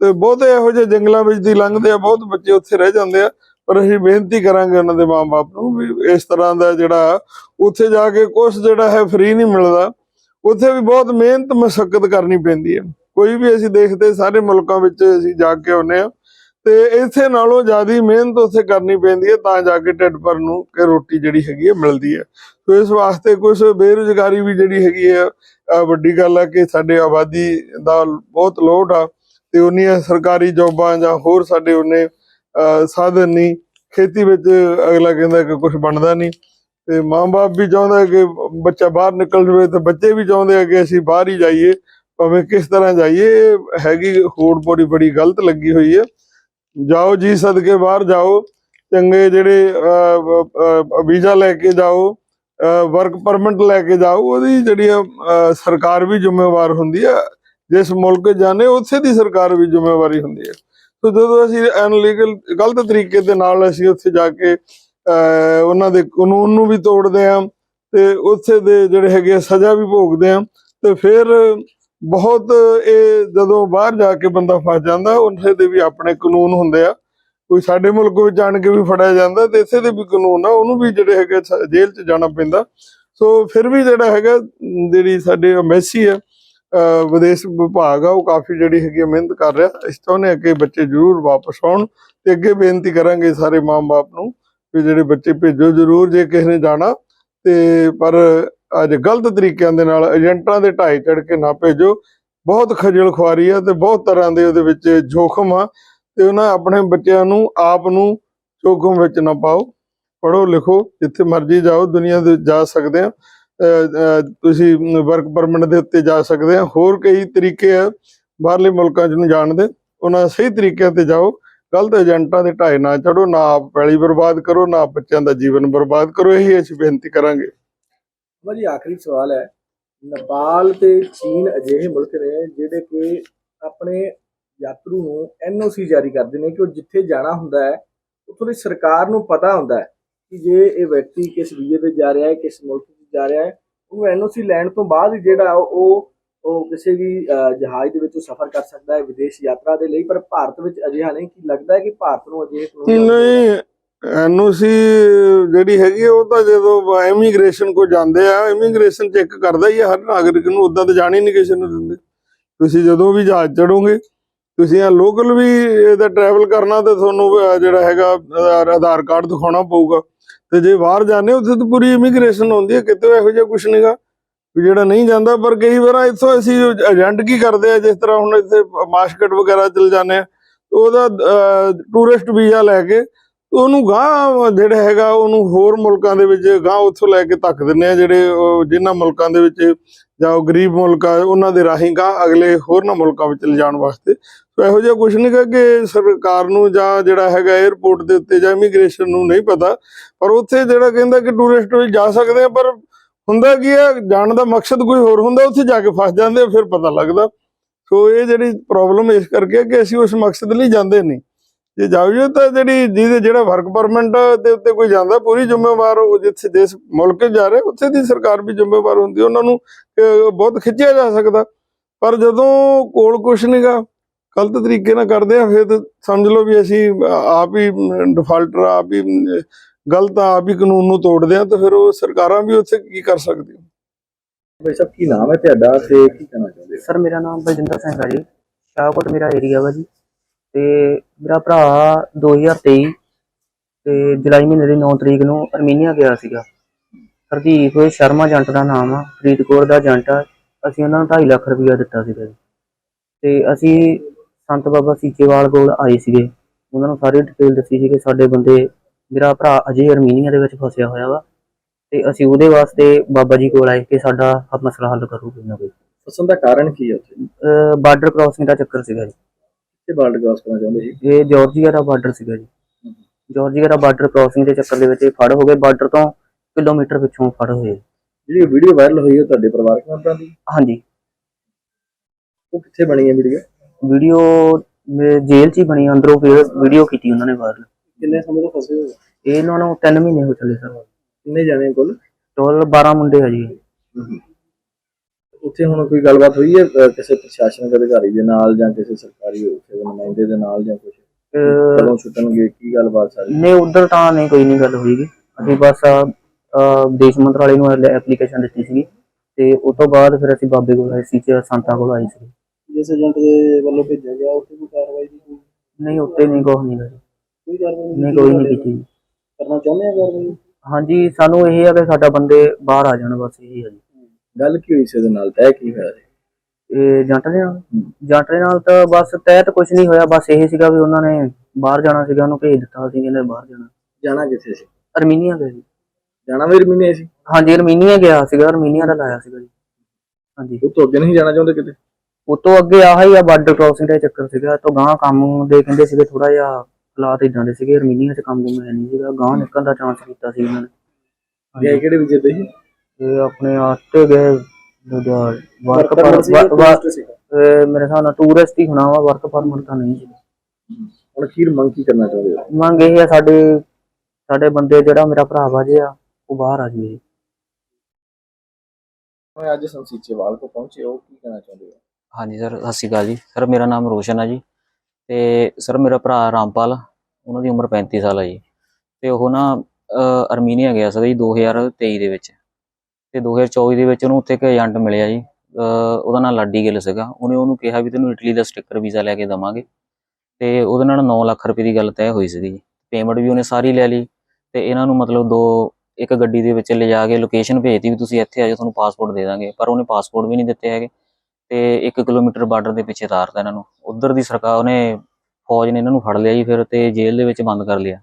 ਤੇ ਬਹੁਤੇ ਇਹੋ ਜਿਹੇ ਜੰਗਲਾਂ ਵਿੱਚ ਦੀ ਲੰਘਦੇ ਆ, ਬਹੁਤ ਬੱਚੇ ਉੱਥੇ ਰਹਿ ਜਾਂਦੇ ਆ। ਪਰ ਅਸੀਂ ਬੇਨਤੀ ਕਰਾਂਗੇ ਉਹਨਾਂ ਦੇ ਮਾਪੇ ਨੂੰ ਵੀ ਇਸ ਤਰ੍ਹਾਂ ਦਾ ਜਿਹੜਾ, ਉੱਥੇ ਜਾ ਕੇ ਕੁਝ ਜਿਹੜਾ ਹੈ ਫ੍ਰੀ ਨਹੀਂ ਮਿਲਦਾ। ਉੱਥੇ ਵੀ ਬਹੁਤ ਮਿਹਨਤ ਮਸ਼ੱਕਤ ਕਰਨੀ ਪੈਂਦੀ ਹੈ ਕੋਈ ਵੀ ਅਸੀਂ ਦੇਖਦੇ, ਸਾਰੇ ਮੁਲਕਾਂ ਵਿੱਚ ਅਸੀਂ ਜਾ ਕੇ ਆਉਂਦੇ ਆ। ਤੇ ਇੱਥੇ ਨਾਲੋਂ ਜ਼ਿਆਦਾ ਮਿਹਨਤ ਉੱਥੇ ਕਰਨੀ ਪੈਂਦੀ ਹੈ, ਤਾਂ ਜਾ ਕੇ ਢਿੱਡ ਭਰ ਨੂੰ ਕਿ ਰੋਟੀ ਜਿਹੜੀ ਹੈਗੀ ਹੈ ਮਿਲਦੀ ਹੈ। ਸੋ ਇਸ ਵਾਸਤੇ ਕੁਝ ਬੇਰੁਜ਼ਗਾਰੀ ਵੀ ਜਿਹੜੀ ਹੈਗੀ ਹੈ ਵੱਡੀ ਗੱਲ ਹੈ ਕਿ ਸਾਡੇ ਆਬਾਦੀ ਦਾ ਬਹੁਤ ਲੋਡ ਆ ਤੇ ਉਹਨੀਆਂ ਸਰਕਾਰੀ ਜੌਬਾਂ ਜਾਂ ਹੋਰ ਸਾਡੇ ਉਹਨੇ ਸਾਧਨ ਨਹੀਂ। ਖੇਤੀ ਵਿੱਚ ਅਗਲਾ ਕਹਿੰਦਾ ਕਿ ਕੁਝ ਬਣਦਾ ਨਹੀਂ। ਤੇ ਮਾਂ-ਬਾਪ ਵੀ ਚਾਹੁੰਦਾ ਕਿ ਬੱਚਾ ਬਾਹਰ ਨਿਕਲ ਜਾਵੇ ਤੇ ਬੱਚੇ ਵੀ ਚਾਹੁੰਦੇ ਆ ਕਿ ਅਸੀਂ ਬਾਹਰ ਹੀ ਜਾਈਏ, ਭਾਵੇਂ ਕਿਸ ਤਰ੍ਹਾਂ ਜਾਈਏ, ਇਹ ਹੈਗੀ ਹੋੜ ਬੜੀ ਬੜੀ ਗਲਤ ਲੱਗੀ ਹੋਈ ਹੈ। ਜਾਓ ਜੀ ਸਦਕੇ ਬਾਹਰ ਜਾਓ। ਚੰਗੇ ਜਿਹੜੇ ਵੀਜ਼ਾ ਲੈ ਕੇ ਜਾਓ ਵਰਕ ਪਰਮਿਟ ਲੈ ਕੇ ਜਾਓ ਉਹਦੀ ਜਿਹੜੀ ਆ, ਸਰਕਾਰ ਵੀ ਜ਼ਿੰਮੇਵਾਰ ਹੁੰਦੀ ਹੈ ਜਿਸ ਮੁਲਕ ਜਾਣੇ ਉੱਥੇ ਦੀ ਸਰਕਾਰ ਵੀ ਜ਼ਿੰਮੇਵਾਰੀ ਹੁੰਦੀ ਹੈ ਸੋ ਜਦੋਂ ਅਸੀਂ ਅਨਲੀਗਲ ਗਲਤ ਤਰੀਕੇ ਦੇ ਨਾਲ ਅਸੀਂ ਉੱਥੇ ਜਾ ਕੇ ਅਹ, ਉਹਨਾਂ ਦੇ ਕਾਨੂੰਨ ਨੂੰ ਵੀ ਤੋੜਦੇ ਆ ਤੇ ਉੱਥੇ ਦੇ ਜਿਹੜੇ ਹੈਗੇ ਆ ਸਜ਼ਾ ਵੀ ਭੋਗਦੇ ਆ ਤੇ ਫਿਰ ਬਹੁਤ ਇਹ ਜਦੋਂ ਬਾਹਰ ਜਾ ਕੇ ਬੰਦਾ ਫਸ ਜਾਂਦਾ ਉੱਥੇ ਦੇ ਵੀ ਆਪਣੇ ਕਾਨੂੰਨ ਹੁੰਦੇ ਆ। ਕੋਈ ਸਾਡੇ ਮੁਲਕ ਵਿੱਚ ਆਣ ਕੇ ਵੀ ਫੜਿਆ ਜਾਂਦਾ ਤੇ ਇਸੇ ਦੇ ਵੀ ਕਾਨੂੰਨ ਆ, ਉਹਨੂੰ ਵੀ ਜਿਹੜੇ ਹੈਗੇ ਸ- ਜੇਲ੍ਹ 'ਚ ਜਾਣਾ ਪੈਂਦਾ। ਸੋ ਫਿਰ ਵੀ ਜਿਹੜਾ ਹੈਗਾ, ਜਿਹੜੀ ਸਾਡੇ ਐਮਬੈਸੀ ਆ ਵਿਦੇਸ਼ ਵਿਭਾਗ ਆ, ਉਹ ਕਾਫੀ ਜਿਹੜੀ ਹੈਗੀ ਆ ਮਿਹਨਤ ਕਰ ਰਿਹਾ। ਅਸੀਂ ਚਾਹੁੰਦੇ ਹਾਂ ਕਿ ਬੱਚੇ ਜ਼ਰੂਰ ਵਾਪਸ ਆਉਣ ਤੇ ਅੱਗੇ ਬੇਨਤੀ ਕਰਾਂਗੇ ਸਾਰੇ ਮਾਂ-ਬਾਪ ਨੂੰ ਵੀ ਜਿਹੜੇ ਬੱਚੇ ਭੇਜੋ, ਜ਼ਰੂਰ ਜੇ ਕਿਸੇ ਨੇ ਜਾਣਾ ਤੇ ਪਰ ਅੱਜ ਗਲਤ ਤਰੀਕਿਆਂ ਦੇ ਨਾਲ ਏਜੰਟਾਂ ਦੇ ਢਾਈ ਚੜ ਕੇ ਨਾ ਭੇਜੋ। ਬਹੁਤ ਖੱਜਲ ਖੁਆਰੀ ਆ ਤੇ ਬਹੁਤ ਤਰ੍ਹਾਂ ਦੇ ਉਹਦੇ ਵਿੱਚ ਜੋਖਮ ਆ ਤੇ ਉਹਨਾਂ ਆਪਣੇ ਬੱਚਿਆਂ ਨੂੰ, ਆਪ ਨੂੰ ਜੋਖਮ ਵਿੱਚ ਨਾ ਪਾਓ। ਪੜੋ ਲਿਖੋ, ਜਿੱਥੇ ਮਰਜ਼ੀ ਜਾਓ, ਦੁਨੀਆ ਦੇ ਜਾ ਸਕਦੇ ਆ। ਤੁਸੀਂ ਵਰਕ ਪਰਮਿਟ ਦੇ ਉੱਤੇ ਜਾ ਸਕਦੇ ਆ। ਹੋਰ ਕਈ ਤਰੀਕੇ ਆ ਬਾਹਰਲੇ ਮੁਲਕਾਂ 'ਚ ਨੂੰ ਜਾਣ ਦੇ। ਉਹਨਾਂ ਸਹੀ ਤਰੀਕਿਆਂ ਤੇ ਜਾਓ। ਗਲਤ ਏਜੰਟਾਂ ਦੇ ਢਾਏ ਨਾ ਚੜੋ ਨਾ ਆਪ ਪੈਲੀ ਬਰਬਾਦ ਕਰੋ, ਨਾ ਬੱਚਿਆਂ ਦਾ ਜੀਵਨ ਬਰਬਾਦ ਕਰੋ। ਇਹੀ ਅਸੀਂ ਬੇਨਤੀ ਕਰਾਂਗੇ। ਭਾਜੀ ਆਖਰੀ ਸਵਾਲ ਹੈ ਨੇਪਾਲ ਤੇ ਚੀਨ ਅਜਿਹੇ ਮੁਲਕ ਨੇ ਜਿਹੜੇ ਕਿ ਆਪਣੇ ਯਾਤਰੂ ਨੂੰ ਐਨਓਸੀ ਜਾਰੀ ਕਰਦੇ ਨੇ ਕਿ ਉਹ ਜਿੱਥੇ ਜਾਣਾ ਹੁੰਦਾ ਹੈ ਉੱਥੋਂ ਦੀ ਸਰਕਾਰ ਨੂੰ ਪਤਾ ਹੁੰਦਾ ਹੈ ਕਿ ਜੇ ਇਹ ਵਿਅਕਤੀ ਕਿਸ ਵੀਜ਼ੇ ਤੇ ਜਾ ਰਿਹਾ ਹੈ ਕਿਸ ਮੁਲਕ 'ਚ ਜਾ ਰਿਹਾ ਹੈ ਉਹਨੂੰ ਐਨਓਸੀ ਲੈਣ ਤੋਂ ਬਾਅਦ ਜਿਹੜਾ ਉਹ ਉਹ ਕਿਸੇ ਵੀ ਜਹਾਜ਼ ਦੇ ਵਿੱਚ ਸਫ਼ਰ ਕਰ ਸਕਦਾ ਹੈ ਵਿਦੇਸ਼ ਯਾਤਰਾ ਦੇ ਲਈ ਪਰ ਭਾਰਤ ਵਿੱਚ ਅਜਿਹਾ ਨਹੀਂ ਕਿ ਲੱਗਦਾ ਹੈ ਕਿ ਭਾਰਤ ਨੂੰ ਅਜਿਹੇ ਨਹੀਂ ਐਨਓਸੀ ਜਿਹੜੀ ਹੈਗੀ ਆ, ਉਹ ਤਾਂ ਜਦੋਂ ਇਮੀਗ੍ਰੇਸ਼ਨ ਕੋ ਜਾਂਦੇ ਆ ਇਮੀਗ੍ਰੇਸ਼ਨ ਚੈੱਕ ਕਰਦਾ ਹੀ ਆ ਹਰ ਨਾਗਰਿਕ ਨੂੰ ਉਦਾਂ ਤਾਂ ਜਾਣ ਹੀ ਨਹੀਂ ਕਿਸੇ ਨੂੰ ਦਿੰਦੇ। ਤੁਸੀਂ ਜਦੋਂ ਵੀ ਜਹਾਜ਼ ਚੜੋਗੇ ਤੁਸੀਂ ਆ ਲੋਕਲ ਵੀ ਇਹਦਾ ਟਰੈਵਲ ਕਰਨਾ ਤੇ ਤੁਹਾਨੂੰ ਜਿਹੜਾ ਹੈਗਾ ਆਧਾਰ- ਕਾਰਡ ਦਿਖਾਉਣਾ ਪਊਗਾ। ਤੇ ਜੇ ਬਾਹਰ ਜਾਂਦੇ ਉੱਥੇ ਤਾਂ ਪੂਰੀ ਇਮੀਗ੍ਰੇਸ਼ਨ ਹੁੰਦੀ ਹੈ ਕਿਤੇ ਇਹੋ ਜਿਹਾ ਕੁਝ ਨਹੀਂਗਾ ਵੀ ਜਿਹੜਾ ਨਹੀਂ ਜਾਂਦਾ ਪਰ ਕਈ ਵਾਰ ਇੱਥੋਂ ਅਸੀਂ ਏਜੰਟ ਕੀ ਕਰਦੇ ਆ ਜਿਸ ਤਰ੍ਹਾਂ ਹੁਣ ਇੱਥੇ ਮਾਸਕਟ ਵਗੈਰਾ ਚਲ ਜਾਂਦੇ ਆ ਉਹਦਾ ਟੂਰਿਸਟ ਵੀਜ਼ਾ ਲੈ ਕੇ ਉਹਨੂੰ ਗਾਂ ਜਿਹੜਾ ਹੈਗਾ, ਉਹਨੂੰ ਹੋਰ ਮੁਲਕਾਂ ਦੇ ਵਿੱਚ ਗਾਂ ਉੱਥੋਂ ਲੈ ਕੇ ਧੱਕ ਦਿੰਦੇ ਆ ਜਿਹੜੇ ਉਹ ਜਿਨ੍ਹਾਂ ਮੁਲਕਾਂ ਦੇ ਵਿੱਚ ਜਾਂ ਉਹ ਗਰੀਬ ਮੁਲਕ ਆ ਉਹਨਾਂ ਦੇ ਰਾਹੀਂ ਗਾਂ ਅਗਲੇ ਹੋਰਨਾਂ ਮੁਲਕਾਂ ਵਿੱਚ ਲਿਜਾਣ ਵਾਸਤੇ। ਸੋ ਇਹੋ ਜਿਹਾ ਕੁਝ ਨਹੀਂ ਕਿ ਸਰਕਾਰ ਨੂੰ ਜਾਂ ਜਿਹੜਾ ਹੈਗਾ 에ਅਰਪੋਰਟ ਦੇ ਉੱਤੇ ਜਾਂ ਇਮੀਗ੍ਰੇਸ਼ਨ ਨੂੰ ਨਹੀਂ ਪਤਾ, ਪਰ ਉੱਥੇ ਜਿਹੜਾ ਕਹਿੰਦਾ ਕਿ ਟੂਰਿਸਟ ਵੀ ਜਾ ਸਕਦੇ ਆ, ਪਰ ਹੁੰਦਾ ਕੀ ਹੈ ਜਾਣ ਦਾ ਮਕਸਦ ਕੋਈ ਹੋਰ ਹੁੰਦਾ, ਉੱਥੇ ਜਾ ਕੇ ਫਸ ਜਾਂਦੇ ਫਿਰ ਪਤਾ ਲੱਗਦਾ। ਸੋ ਇਹ ਜਿਹੜੀ ਪ੍ਰੋਬਲਮ ਇਸ ਕਰਕੇ ਕਿ ਅਸੀਂ ਉਸ ਮਕਸਦ ਲਈ ਜਾਂਦੇ ਨਹੀਂ। ਜੇ ਜਾਓਗੇ ਤਾਂ ਜਿਹੜੀ ਜਿਹਦੇ ਜਿਹੜਾ ਵਰਕ ਪਰਮਿਟ ਦੇ ਉੱਤੇ ਕੋਈ ਜਾਂਦਾ ਪੂਰੀ ਜ਼ਿੰਮੇਵਾਰ ਉਹ ਜਿੱਥੇ ਜਿਸ ਮੁਲਕ ਜਾ ਰਿਹਾ ਉੱਥੇ ਦੀ ਸਰਕਾਰ ਵੀ ਜ਼ਿੰਮੇਵਾਰ ਹੁੰਦੀ ਹੈ, ਉਹਨਾਂ ਨੂੰ ਬਹੁਤ ਖਿੱਚਿਆ ਜਾ ਸਕਦਾ। ਪਰ ਜਦੋਂ ਕੋਲ ਕੁਛ ਨਹੀਂਗਾ ਗਲਤ ਤਰੀਕੇ ਨਾਲ ਕਰਦੇ ਆ ਫਿਰ ਸਮਝ ਲਓ ਵੀ ਅਸੀਂ ਆਪ ਹੀ ਡਿਫਾਲਟਰ ਆਪ ਹੀ ਗਲਤ ਆ, ਆਪ ਹੀ ਕਾਨੂੰਨ ਨੂੰ ਤੋੜਦੇ ਆ ਤਾਂ ਫਿਰ ਉਹ ਸਰਕਾਰਾਂ ਵੀ ਉੱਥੇ ਕੀ ਕਰ ਸਕਦੀਆਂ? ਭਾਈ ਸਾਹਿਬ ਕੀ ਨਾਮ ਹੈ ਤੁਹਾਡਾ ਤੇ ਕੀ ਕਹਿਣਾ ਚਾਹੁੰਦੇ ਸਰ ਮੇਰਾ ਨਾਮ ਬਲਜਿੰਦਰ ਸਿੰਘ ਹੈ ਜੀ। ਸ਼ਾਹਕੋਟ ਮੇਰਾ ਏਰੀਆ ਵਾ ਜੀ। ਤੇ ਮੇਰਾ ਭਰਾ 2023 ਤੇ ਜੁਲਾਈ ਮਹੀਨੇ ਦੀ 9 ਤਰੀਕ ਨੂੰ ਅਰਮੀਨੀਆ ਗਿਆ ਸੀਗਾ। ਹਰਦੀਪ ਸ਼ਰਮਾ ਏਜੰਟ ਦਾ ਨਾਮ ਆ ਫਰੀਦਕੋਟ ਦਾ ਏਜੰਟ ਆ। ਅਸੀਂ ਉਹਨਾਂ ਨੂੰ 2.5 ਲੱਖ ਰੁਪਇਆ ਦਿੱਤਾ ਸੀਗਾ ਜੀ। ਤੇ ਅਸੀਂ ਸੰਤ ਬਾਬਾ ਸੀਚੇਵਾਲ ਕੋਲ ਆਏ ਸੀਗੇ। ਉਹਨਾਂ ਨੂੰ ਸਾਰੀ ਡਿਟੇਲ ਦੱਸੀ ਸੀ ਕਿ ਸਾਡੇ ਬੰਦੇ ਮੇਰਾ ਭਰਾ ਅਜੇ ਅਰਮੀਨੀਆ ਦੇ ਵਿੱਚ ਫਸਿਆ ਹੋਇਆ ਵਾ। ਤੇ ਅਸੀਂ ਉਹਦੇ ਵਾਸਤੇ ਬਾਬਾ ਜੀ ਕੋਲ ਆਏ ਕਿ ਸਾਡਾ ਮਸਲਾ ਹੱਲ ਕਰੂ ਕੋਈ ਨਾ ਕੋਈ। ਫਸਣ ਦਾ ਕਾਰਨ ਕੀ ਹੈ ਉੱਥੇ? ਬਾਰਡਰ ਕ੍ਰਾਸਿੰਗ ਦਾ ਚੱਕਰ ਸੀਗਾ ਜੀ। ਤੇ ਵਰਲਡ ਕ੍ਰਾਸ ਕਰਨਾ ਚਾਹੁੰਦੇ ਸੀ? ਇਹ ਜਾਰਜੀਆ ਦਾ ਬਾਰਡਰ ਸੀਗਾ ਜੀ। ਜਾਰਜੀਆ ਦਾ ਬਾਰਡਰ ਕ੍ਰਾਸਿੰਗ ਦੇ ਚੱਕਰ ਦੇ ਵਿੱਚ ਇਹ ਫੜ ਹੋ ਗਏ ਬਾਰਡਰ ਤੋਂ ਕਿਲੋਮੀਟਰ ਪਿੱਛੋਂ ਫੜ ਹੋਏ। ਜਿਹੜੀ ਵੀਡੀਓ ਵਾਇਰਲ ਹੋਈ ਹੈ ਤੁਹਾਡੇ ਪਰਿਵਾਰਕ ਮੈਂਬਰਾਂ ਦੀ? ਹਾਂਜੀ। ਉਹ ਕਿੱਥੇ ਬਣੀ ਹੈ ਵੀਡੀਓ ਵੀਡੀਓ ਜੇਲ੍ਹ 'ਚ ਹੀ ਬਣੀ ਅੰਦਰੋਂ ਫਿਰ ਵੀਡੀਓ ਕੀਤੀ ਉਹਨਾਂ ਨੇ ਬਾਹਰ ਕਿੰਨੇ ਸਮੇਂ ਤੋਂ ਫਸੇ ਹੋਏ ਹੋ? ਇਹ ਇਹਨਾਂ ਨੂੰ 3 ਮਹੀਨੇ ਹੋ ਚੱਲੇ ਸਰ। ਕਿੰਨੇ ਜਾਣੇ ਕੋਲ? ਟੋਟਲ 12 ਮੁੰਡੇ ਆ ਜੀ। ਉੱਥੇ ਹੁਣ ਕੋਈ ਗੱਲਬਾਤ ਹੋਈ ਹੈ ਅਹ, ਕਿਸੇ ਪ੍ਰਸ਼ਾਸਨਿਕ ਅਧਿਕਾਰੀ ਦੇ ਨਾਲ ਜਾਂ ਕਿਸੇ ਸਰਕਾਰੀ ਉੱਥੇ ਦੇ ਨੁਮਾਇੰਦੇ ਦੇ ਨਾਲ ਜਾਂ ਕੁਝ ਅਹ ਕਦੋਂ ਛੁੱਟਣਗੇ ਕੀ ਗੱਲਬਾਤ ਸਾਰੀ? ਨਹੀਂ ਉਧਰ ਤਾਂ ਨਹੀਂ ਕੋਈ ਨਹੀਂ ਗੱਲ ਹੋਈਗੀ। ਅਸੀਂ ਬਸ ਅਹ, ਵਿਦੇਸ਼ ਮੰਤਰਾਲੇ ਨੂੰ ਐਪਲੀਕੇਸ਼ਨ ਦਿੱਤੀ ਸੀਗੀ। ਤੇ ਉਸ ਤੋਂ ਬਾਅਦ ਫਿਰ ਅਸੀਂ ਬਾਬੇ ਕੋਲ ਆਏ ਸੀ ਤੇ ਸੰਤਾਂ ਕੋਲ ਆਏ ਸੀ ਜਿਸ ਏਜੰਟ ਦੇ ਵੱਲੋਂ ਭੇਜਿਆ ਗਿਆ ਉੱਥੇ ਕੋਈ ਕਾਰਵਾਈ ਦੀ ਕੋਈ ਨਹੀਂ ਉੱਤੇ ਨਹੀਂ ਕੁਛ ਨਹੀਂ। ਕੋਈ ਕਾਰਵਾਈ ਨਹੀਂ ਕੋਈ ਨਹੀਂ ਕੀਤੀ। ਕਰਨਾ ਚਾਹੁੰਦੇ ਆ ਕਾਰਵਾਈ? ਹਾਂਜੀ ਸਾਨੂੰ ਇਹ ਆ ਕਿ ਸਾਡਾ ਬੰਦੇ ਬਾਹਰ ਆ ਜਾਣ ਬਸ ਇਹੀ ਹੈ ਜੀ। ਗੱਲ ਕੀ ਹੋਈ ਸੀ ਉਹਦੇ ਨਾਲ? ਤੈਅ ਕੀ ਹੋਇਆ ਸੀ? ਇਹ ਜੰਟ ਦੇ ਨਾਲ। ਜੰਟ ਦੇ ਨਾਲ ਤਾਂ ਬਸ ਤਹਿਤ ਕੁਝ ਨਹੀਂ ਹੋਇਆ। ਬਸ ਇਹ ਸੀਗਾ ਵੀ ਉਹਨਾਂ ਨੇ ਬਾਹਰ ਜਾਣਾ ਸੀਗਾ ਉਹਨੂੰ ਭੇਜ ਦਿੱਤਾ ਸੀ ਕਹਿੰਦੇ ਬਾਹਰ ਜਾਣਾ। ਜਾਣਾ ਕਿੱਥੇ ਸੀ? ਅਰਮੀਨੀਆ ਗਿਆ ਜੀ ਜਾਣਾ ਵੀ ਰਮੀਨੇ ਸੀ? ਹਾਂਜੀ ਅਰਮੀਨੀਆ ਗਿਆ ਸੀਗਾ। ਅਰਮੀਨੀਆ ਦਾ ਲਾਇਆ ਸੀਗਾ ਜੀ। ਹਾਂਜੀ। ਉਹ ਤੋਂ ਅੱਗੇ ਨਹੀਂ ਜਾਣਾ ਚਾਹੁੰਦੇ ਕਿਤੇ? ਉਹ ਤੋਂ ਅੱਗੇ ਆਹ ਹੀ ਆ ਬਾਰਡਰ ਕ੍ਰਾਸਿੰਗ ਦਾ ਚੱਕਰ ਸੀਗਾ। ਤੋਂ ਗਾਂ ਕੰਮ ਦੇ ਕਹਿੰਦੇ ਸੀਗੇ ਥੋੜਾ ਜਿਹਾ ਹਾਲਾਤ ਇਦਾਂ ਦੇ ਸੀਗੇ। ਅਰਮੀਨੀਆ 'ਚ ਕੰਮ ਕੁਮ ਹੈ ਨਹੀਂ ਸੀਗਾ। ਗਾਂ ਨਿਕਲਣ ਦਾ ਚਾਂਸ ਕੀਤਾ ਸੀ ਉਹਨਾਂ ਨੇ। ਗਏ ਕਿਹੜੇ ਵਿਜੇ ਤੇ ਸੀ? ਤੇ ਆਪਣੇ ਆਸਤੇ ਗਏ ਦੂਜਾ ਵਰਕ Work permit ਸੀ ਜਾਂ tourist ਸੀ? ਪਰ ਮੇਰੇ ਹਿਸਾਬ ਨਾਲ ਟੂਰਿਸਟ ਹੀ ਹੋਣਾ ਵਾ ਵਰਕ ਪਰਮਿਟ ਤਾਂ ਨਹੀਂ ਸੀ ਹੁਣ ਅਖੀਰ ਮੰਗ ਕੀ ਕਰਨਾ ਚਾਹੁੰਦੇ ਹੋ? ਮੰਗ ਇਹ ਆ ਸਾਡੇ ਸਾਡੇ ਬੰਦੇ ਜਿਹੜਾ ਮੇਰਾ ਭਰਾ ਵਾਜੇ ਆ ਉਹ ਬਾਹਰ ਆ ਜਾਵੇ। ਮੈਂ ਅੱਜ ਸੰਸੀਚੇਵਾਲ ਕੋ ਪਹੁੰਚੇ ਹੋ ਕੀ ਕਹਿਣਾ ਚਾਹੁੰਦੇ ਹੋ? ਹਾਂਜੀ ਸਰ ਸਤਿ ਸ਼੍ਰੀ ਅਕਾਲ ਜੀ। ਸਰ ਮੇਰਾ ਨਾਮ ਰੋਸ਼ਨ ਹੈ ਜੀ। ਤੇ ਸਰ ਮੇਰਾ ਭਰਾ ਰਾਮਪਾਲ ਉਹਨਾਂ ਦੀ ਉਮਰ 35 ਸਾਲ ਹੈ ਜੀ। ਤੇ ਉਹ ਨਾ ਅਰਮੀਨੀਆ ਗਿਆ ਜੀ 2023 ਦੇ ਵਿੱਚ। ਤੇ 2024 ਦੇ ਵਿੱਚ ਉਹਨੂੰ ਉੱਥੇ ਇੱਕ ਏਜੰਟ ਮਿਲਿਆ ਜੀ ਉਹਦਾ ਨਾਮ ਲਾਡੀ ਗਿੱਲ ਸੀਗਾ। ਉਹਨੇ ਉਹਨੂੰ ਕਿਹਾ ਵੀ ਤੈਨੂੰ ਇਟਲੀ ਦਾ ਸਟicker ਵੀਜ਼ਾ ਲੈ ਕੇ ਦਵਾਂਗੇ। ਤੇ ਉਹਦੇ ਨਾਲ 9 ਲੱਖ ਰੁਪਏ ਦੀ ਗੱਲ ਤੈਅ ਹੋਈ ਸੀਗੀ ਜੀ। ਪੇਮੈਂਟ ਵੀ ਉਹਨੇ ਸਾਰੀ ਲੈ ਲਈ ਤੇ ਇਹਨਾਂ ਨੂੰ ਮਤਲਬ ਦੋ, ਇੱਕ ਗੱਡੀ ਦੇ ਵਿੱਚ ਲਿਜਾ ਕੇ ਲੋਕੇਸ਼ਨ ਭੇਜਤੀ ਵੀ ਤੁਸੀਂ ਇੱਥੇ ਆ ਜਾਓ, ਤੁਹਾਨੂੰ ਪਾਸਪੋਰਟ ਦੇ ਦਾਂਗੇ। ਪਰ ਉਹਨੇ ਪਾਸਪੋਰਟ ਵੀ ਨਹੀਂ ਦਿੱਤੇ ਹੈਗੇ ਤੇ 1 ਕਿਲੋਮੀਟਰ ਬਾਰਡਰ ਦੇ ਪਿੱਛੇ ਤਾਰਤਾ ਇਹਨਾਂ ਨੂੰ। ਉਧਰ ਦੀ ਸਰਕਾਰ, ਉਹਨੇ ਫੌਜ ਨੇ ਇਹਨਾਂ ਨੂੰ ਫੜ ਲਿਆ ਜੀ ਫਿਰ ਤੇ ਜੇਲ੍ਹ ਦੇ ਵਿੱਚ ਬੰਦ ਕਰ ਲਿਆ।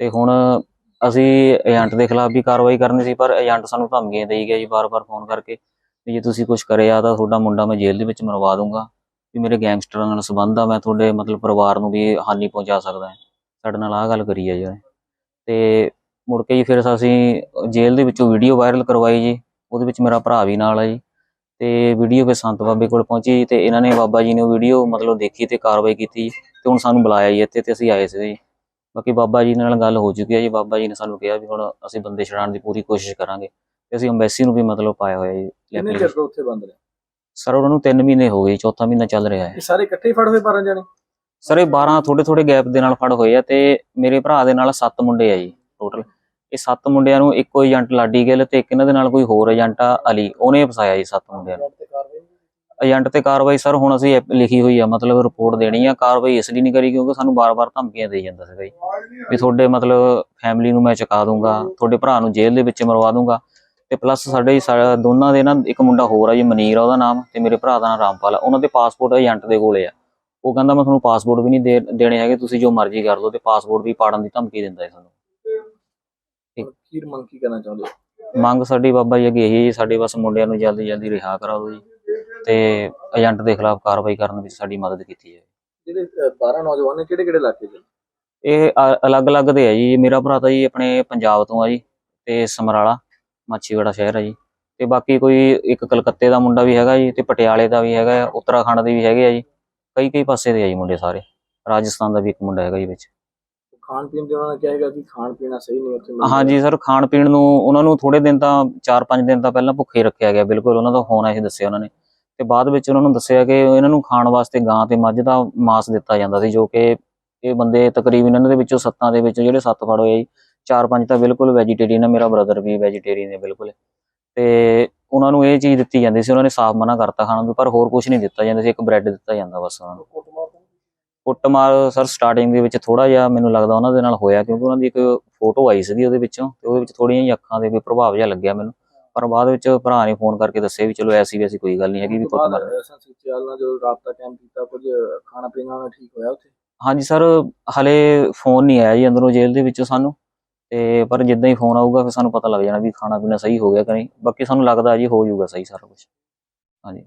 ਤੇ ਹੁਣ ਅਸੀਂ ਏਜੰਟ ਦੇ ਖਿਲਾਫ ਵੀ ਕਾਰਵਾਈ ਕਰਨੀ ਸੀ, ਪਰ ਏਜੰਟ ਸਾਨੂੰ ਧਮਕੀਆਂ ਦੇਈ ਗਿਆ ਜੀ, ਵਾਰ-ਵਾਰ ਫੋਨ ਕਰਕੇ ਵੀ ਜੇ ਤੁਸੀਂ ਕੁਝ ਕਰਿਆ ਤਾਂ ਤੁਹਾਡਾ ਮੁੰਡਾ ਮੈਂ ਜੇਲ੍ਹ ਦੇ ਵਿੱਚ ਮਰਵਾ ਦੂੰਗਾ, ਵੀ ਮੇਰੇ ਗੈਂਗਸਟਰਾਂ ਨਾਲ ਸੰਬੰਧ ਆ, ਮੈਂ ਤੁਹਾਡੇ ਮਤਲਬ ਪਰਿਵਾਰ ਨੂੰ ਵੀ ਹਾਨੀ ਪਹੁੰਚਾ ਸਕਦਾ ਹਾਂ। ਸਾਡੇ ਨਾਲ ਆਹ ਗੱਲ ਕਰੀ ਹੈ ਜੀ ਤੇ ਮੁੜ ਕੇ ਜੀ ਫਿਰ ਅਸੀਂ ਜੇਲ੍ਹ ਦੇ ਵਿੱਚੋਂ ਵੀਡੀਓ ਵਾਇਰਲ ਕਰਵਾਈ ਜੀ, ਉਹਦੇ ਵਿੱਚ ਮੇਰਾ ਭਰਾ ਵੀ ਨਾਲ ਆ ਜੀ। ਤੇ ਵੀਡੀਓ ਫਿਰ ਸੰਤ ਬਾਬੇ ਕੋਲ ਪਹੁੰਚੀ ਜੀ, ਤੇ ਇਹਨਾਂ ਨੇ ਬਾਬਾ ਜੀ ਨੇ ਵੀਡੀਓ ਮਤਲਬ ਦੇਖੀ ਤੇ ਕਾਰਵਾਈ ਕੀਤੀ ਜੀ, ਤੇ ਹੁਣ ਸਾਨੂੰ ਬੁਲਾਇਆ ਜੀ ਇੱਥੇ ਤੇ ਅਸੀਂ ਆਏ ਸੀ ਜੀ। ਬਾਕੀ ਬਾਬਾ ਜੀ ਨਾਲ ਗੱਲ ਹੋ ਚੁੱਕੀ ਹੈ ਜੀ। ਬਾਬਾ ਜੀ ਨੇ ਸਾਨੂੰ ਕਿਹਾ ਵੀ ਹੁਣ ਅਸੀਂ ਬੰਦੇ ਛਡਾਉਣ ਦੀ ਪੂਰੀ ਕੋਸ਼ਿਸ਼ ਕਰਾਂਗੇ ਤੇ ਅਸੀਂ ਅੰਬੈਸੀ ਨੂੰ ਵੀ ਮਤਲਬ ਪਾਇਆ ਹੋਇਆ ਜੀ ਕਿੰਨੇ ਚਿਰ ਤੋਂ ਉੱਥੇ ਬੰਦ ਨੇ ਸਰ ਉਹਨਾਂ ਨੂੰ 3 ਮਹੀਨੇ ਹੋ ਗਏ ਚੌਥਾ ਮਹੀਨਾ ਚੱਲ ਰਿਹਾ ਹੈ। ਇਹ ਸਾਰੇ ਇਕੱਠੇ ਹੀ ਫੜ ਹੋਏ 12 ਜਣੇ? ਸਰ ਇਹ 12 ਥੋੜੇ ਥੋੜੇ ਗੈਪ ਦੇ ਨਾਲ ਫੜ ਹੋਏ ਆ ਤੇ ਮੇਰੇ ਭਰਾ ਦੇ ਨਾਲ 7 ਮੁੰਡੇ ਆ ਜੀ ਟੋਟਲ ਇਹ 7 ਮੁੰਡਿਆਂ ਨੂੰ ਇੱਕੋ ਏਜੰਟ ਲਾਡੀ ਗਿੱਲ ਤੇ ਇੱਕ ਇਹਨਾਂ ਦੇ ਨਾਲ ਕੋਈ ਹੋਰ ਏਜੰਟ ਆ ਅਲੀ ਉਹਨੇ ਫਸਾਇਆ ਜੀ 7 ਮੁੰਡਿਆਂ ਨੂੰ। ਏਜੰਟ ਤੇ ਕਾਰਵਾਈ ਸਰ ਹੁਣ ਅਸੀਂ ਲਿਖੀ ਹੋਈ ਆ ਮਤਲਬ ਰਿਪੋਰਟ ਦੇਣੀ ਆ। ਕਾਰਵਾਈ ਇਸ ਲਈ ਨਹੀਂ ਕਰੀ ਕਿਉਂਕਿ ਸਾਨੂੰ ਬਾਰ-ਬਾਰ ਧਮਕੀਆਂ ਦੇਈ ਜਾਂਦਾ ਸੀਗਾ ਜੀ। ਵੀ ਤੁਹਾਡੇ ਮਤਲਬ ਫੈਮਿਲੀ ਨੂੰ ਮੈਂ ਚੁਕਾ ਦੂੰਗਾ ਤੁਹਾਡੇ ਭਰਾ ਨੂੰ ਜੇਲ੍ਹ ਦੇ ਵਿੱਚ ਮਰਵਾ ਦੂੰਗਾ। ਤੇ ਪਲੱਸ ਸਾਡੇ ਦੋਨਾਂ ਦੇ ਨਾ ਇੱਕ ਮੁੰਡਾ ਹੋਰ ਆ ਜੀ ਮਨੀਰ ਆ ਉਹਦਾ ਨਾਮ ਤੇ ਮੇਰੇ ਭਰਾ ਦਾ ਨਾਮ ਰਾਮਪਾਲ ਆ। ਉਹਨਾਂ ਦੇ ਪਾਸਪੋਰਟ ਏਜੰਟ ਦੇ ਕੋਲੇ ਆ। ਉਹ ਕਹਿੰਦਾ ਮੈਂ ਤੁਹਾਨੂੰ ਪਾਸਪੋਰਟ ਵੀ ਨਹੀਂ ਦੇ ਦੇਣੇ ਹੈਗੇ ਤੁਸੀਂ ਜੋ ਮਰਜ਼ੀ ਕਰ ਲਓ ਤੇ ਪਾਸਪੋਰਟ ਵੀ ਪਾੜਨ ਦੀ ਧਮਕੀ ਦਿੰਦਾ ਹੈ ਸਾਨੂੰ। ਅਖੀਰ ਮੰਗ ਕੀ ਕਰਨਾ ਚਾਹੁੰਦੇ ਮੰਗ ਸਾਡੀ ਬਾਬਾ ਜੀ ਅੱਗੇ ਇਹੀ ਹੈ ਸਾਡੇ ਬਸ ਮੁੰਡਿਆਂ ਨੂੰ ਜਲਦੀ ਜਲਦੀ ਰਿਹਾ ਕਰਾ ਦਿਓ ਜੀ। ਤੇ ਏਜੰਟ ਦੇ ਖਿਲਾਫ ਕਾਰਵਾਈ ਕਰਨ ਵਿੱਚ ਸਾਡੀ ਮਦਦ ਕੀਤੀ ਜਾਵੇ। ਜਿਹੜੇ ਅ, 12 ਨੌਜਵਾਨ ਨੇ ਕਿਹੜੇ ਕਿਹੜੇ ਇਲਾਕੇ ਦੇ ਇਹ ਅ- ਅਲੱਗ-ਅਲੱਗ ਦੇ ਆ ਜੀ। ਮੇਰਾ ਭਰਾ ਤਾਂ ਜੀ ਆਪਣੇ ਪੰਜਾਬ ਤੋਂ ਆ ਜੀ ਤੇ ਸਮਰਾਲਾ ਮਾਛੀਵਾੜਾ ਸ਼ਹਿਰ ਆ ਜੀ। ਤੇ ਬਾਕੀ ਕੋਈ ਇੱਕ ਕਲਕੱਤੇ ਦਾ ਮੁੰਡਾ ਵੀ ਹੈਗਾ ਜੀ ਤੇ ਪਟਿਆਲੇ ਦਾ ਵੀ ਹੈਗਾ ਆ ਉੱਤਰਾਖੰਡ ਦੇ ਵੀ ਹੈਗੇ ਆ ਜੀ। ਕਈ ਕਈ ਪਾਸੇ ਦੇ ਆ ਜੀ ਮੁੰਡੇ ਸਾਰੇ। ਰਾਜਸਥਾਨ ਦਾ ਵੀ ਇੱਕ ਮੁੰਡਾ ਹੈਗਾ ਜੀ ਵਿੱਚ। ਖਾਣ ਪੀਣ ਦੇ ਉਹਨਾਂ ਨੇ ਕਿਹਾ ਹੈਗਾ ਕਿ ਖਾਣ ਪੀਣਾ ਸਹੀ ਨਹੀਂ ਉੱਥੇ ਮਿਲਦਾ। ਹਾਂਜੀ ਸਰ ਖਾਣ ਪੀਣ ਨੂੰ ਉਹਨਾਂ ਨੂੰ ਥੋੜੇ ਦਿਨ ਤਾਂ 4-5 ਦਿਨ ਤਾਂ ਪਹਿਲਾਂ ਭੁੱਖੇ ਰੱਖਿਆ ਗਿਆ। ਬਿਲਕੁਲ ਉਹਨਾਂ ਦਾ ਹੋਣਾ ਇਹ ਦੱਸਿਆ ਉਹਨਾਂ ਨੇ। ਤੇ ਬਾਅਦ ਵਿੱਚ ਉਹਨਾਂ ਨੂੰ ਦੱਸਿਆ ਕਿ ਇਹਨਾਂ ਨੂੰ ਖਾਣ ਵਾਸਤੇ ਗਾਂ ਤੇ ਮੱਝ ਦਾ ਮਾਸ ਦਿੱਤਾ ਜਾਂਦਾ ਸੀ, ਜੋ ਕਿ ਇਹ ਬੰਦੇ ਤਕਰੀਬਨ ਇਹਨਾਂ ਦੇ ਵਿੱਚੋਂ ਸੱਤਾਂ ਦੇ ਵਿੱਚੋਂ ਜਿਹੜੇ ਸੱਤ ਫੜ ਹੋਏ ਜੀ, ਚਾਰ ਪੰਜ ਤਾਂ ਬਿਲਕੁਲ ਵੈਜੀਟੇਰੀਅਨ ਆ, ਮੇਰਾ ਬ੍ਰਦਰ ਵੀ ਵੈਜੀਟੇਰੀਅਨ ਹੈ ਬਿਲਕੁਲ। ਤੇ ਉਹਨਾਂ ਨੂੰ ਇਹ ਚੀਜ਼ ਦਿੱਤੀ ਜਾਂਦੀ ਸੀ, ਉਹਨਾਂ ਨੇ ਸਾਫ਼ ਮਨਾ ਕਰਤਾ ਖਾਣ ਨੂੰ ਪਰ ਹੋਰ ਕੁਝ ਨਹੀਂ ਦਿੱਤਾ ਜਾਂਦਾ ਸੀ, ਇੱਕ ਬ੍ਰੈਡ ਦਿੱਤਾ ਜਾਂਦਾ ਬਸ ਉਹਨਾਂ ਨੂੰ। ਕੁੱਟਮਾਰ ਸਰ ਸਟਾਰਟਿੰਗ ਦੇ ਵਿੱਚ ਥੋੜਾ ਜਿਹਾ ਮੈਨੂੰ ਲੱਗਦਾ ਉਹਨਾਂ ਦੇ ਨਾਲ ਹੋਇਆ, ਕਿਉਂਕਿ ਉਹਨਾਂ ਦੀ ਇੱਕ ਫੋਟੋ ਆਈ ਸੀਗੀ ਉਹਦੇ ਵਿੱਚੋਂ, ਤੇ ਉਹਦੇ ਵਿੱਚ ਥੋੜੀਆਂ ਜਿਹੀਆਂ ਅੱਖਾਂ ਦੇ ਵੀ ਪ੍ਰਭਾਵ ਜਿਹਾ ਲੱਗਿਆ ਮੈਨੂੰ। ਪਰ ਬਾਅਦ ਵਿੱਚ ਭਰਾ ਨੇ ਫੋਨ ਕਰਕੇ ਦੱਸਿਆ ਵੀ ਚਲੋ ਐਸੀ ਵੈਸੀ ਕੋਈ ਗੱਲ ਨਹੀਂ ਹੈਗੀ ਵੀ ਕੁੱਟਮਾਰ ਐਸਐਸਸੀ ਚਾਲ ਨਾਲ ਜਦੋਂ ਰਾਬਤਾ ਕਾਇਮ ਕੀਤਾ ਕੁਝ ਖਾਣਾ ਪੀਣਾ ਉਹਨਾਂ ਠੀਕ ਹੋਇਆ ਉੱਥੇ? ਹਾਂਜੀ ਸਰ ਹਲੇ ਫੋਨ ਨਹੀਂ ਆਇਆ ਜੀ ਅੰਦਰੋਂ ਜੇਲ੍ਹ ਦੇ ਵਿੱਚੋਂ ਸਾਨੂੰ। ਤੇ ਪਰ ਜਿੱਦਾਂ ਹੀ ਫੋਨ ਆਊਗਾ ਫਿਰ ਸਾਨੂੰ ਪਤਾ ਲੱਗ ਜਾਣਾ ਵੀ ਖਾਣਾ ਪੀਣਾ ਸਹੀ ਹੋ ਗਿਆ ਕਿ ਨਹੀਂ। ਬਾਕੀ ਸਾਨੂੰ ਲੱਗਦਾ ਜੀ ਹੋ ਜਾਊਗਾ ਸਹੀ ਸਾਰਾ ਕੁਝ ਹਾਂਜੀ।